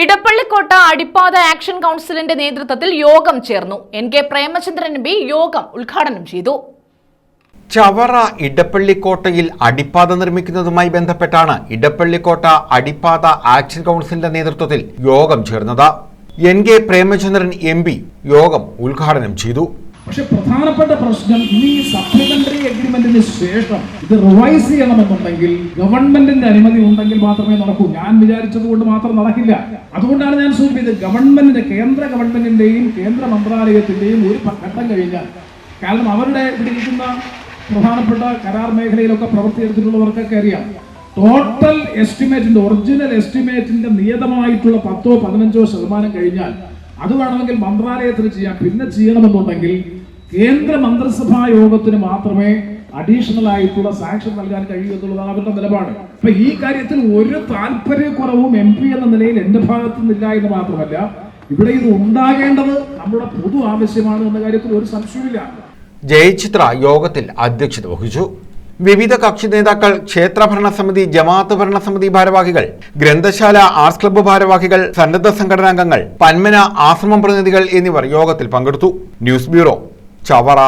ഇടപ്പള്ളിക്കോട്ട അടിപ്പാത action കൗൺസിലിന്റെ നേതൃത്വത്തിൽ യോഗം ചേർന്നു. N K Premachandran M P യോഗം ഉദ്ഘാടനം ചെയ്തു. ചവറ ഇടപ്പള്ളിക്കോട്ടയിൽ അടിപ്പാത നിർമ്മിക്കുന്നതുമായി ബന്ധപ്പെട്ടാണ് ഇടപ്പള്ളിക്കോട്ട അടിപ്പാത ആക്ഷൻ കൗൺസിലിന്റെ നേതൃത്വത്തിൽ യോഗം ചേർന്നത്. N K Premachandran M P യോഗം ഉദ്ഘാടനം ചെയ്തു. പക്ഷെ പ്രധാനപ്പെട്ട പ്രശ്നം ഈ സപ്ലിമെന്ററി അഗ്രിമെന്റിന് ശേഷം ഇത് റിവൈസ് ചെയ്യണമെന്നുണ്ടെങ്കിൽ ഗവൺമെന്റിന്റെ അനുമതി ഉണ്ടെങ്കിൽ മാത്രമേ നടക്കൂ. ഞാൻ വിചാരിച്ചത് കൊണ്ട് മാത്രം നടക്കില്ല. അതുകൊണ്ടാണ് ഞാൻ സൂചിപ്പിച്ചത് ഗവൺമെന്റിന്റെ കേന്ദ്ര ഗവൺമെന്റിന്റെയും കേന്ദ്ര മന്ത്രാലയത്തിന്റെയും ഒരു ഘട്ടം കഴിഞ്ഞാൽ. കാരണം അവരുടെ ഇരിക്കുന്ന പ്രധാനപ്പെട്ട കരാർ മേഖലയിലൊക്കെ പ്രവർത്തിയെടുത്തിട്ടുള്ളവർക്കൊക്കെ അറിയാം. ടോട്ടൽ എസ്റ്റിമേറ്റിന്റെ ഒറിജിനൽ എസ്റ്റിമേറ്റിന്റെ നിയതമായിട്ടുള്ള പത്തോ പതിനഞ്ചോ ശതമാനം കഴിഞ്ഞാൽ അത് വേണമെങ്കിൽ മന്ത്രാലയത്തിന് ചെയ്യാം. പിന്നെ ചെയ്യണമെന്നുണ്ടെങ്കിൽ കേന്ദ്ര മന്ത്രിസഭാ യോഗത്തിന് മാത്രമേ അഡീഷണൽ ആയിട്ടുള്ള സാങ്ഷൻ നൽകാൻ കഴിയും എന്നുള്ളതാണ് അവരുടെ നിലപാട്. അപ്പൊ ഈ കാര്യത്തിൽ ഒരു താല്പര്യക്കുറവും എം പി എന്ന നിലയിൽ എന്റെ ഭാഗത്തു നിന്നില്ല എന്ന് മാത്രമല്ല ഇവിടെ ഇത് ഉണ്ടാകേണ്ടത് നമ്മുടെ പൊതു ആവശ്യമാണ് എന്ന കാര്യത്തിൽ ഒരു സംശയമില്ല ജയചിത്ര യോഗത്തിൽ അധ്യക്ഷത വഹിച്ചു. വിവിധ കക്ഷി നേതാക്കൾ ക്ഷേത്ര ഭരണസമിതി ജമാഅത്ത് ഭരണസമിതി ഭാരവാഹികൾ ഗ്രന്ഥശാല ആർട്സ് ക്ലബ്ബ് ഭാരവാഹികൾ സന്നദ്ധ സംഘടനാംഗങ്ങൾ പന്മന ആശ്രമം പ്രതിനിധികൾ എന്നിവർ യോഗത്തിൽ പങ്കെടുത്തു. News bureau Chavara.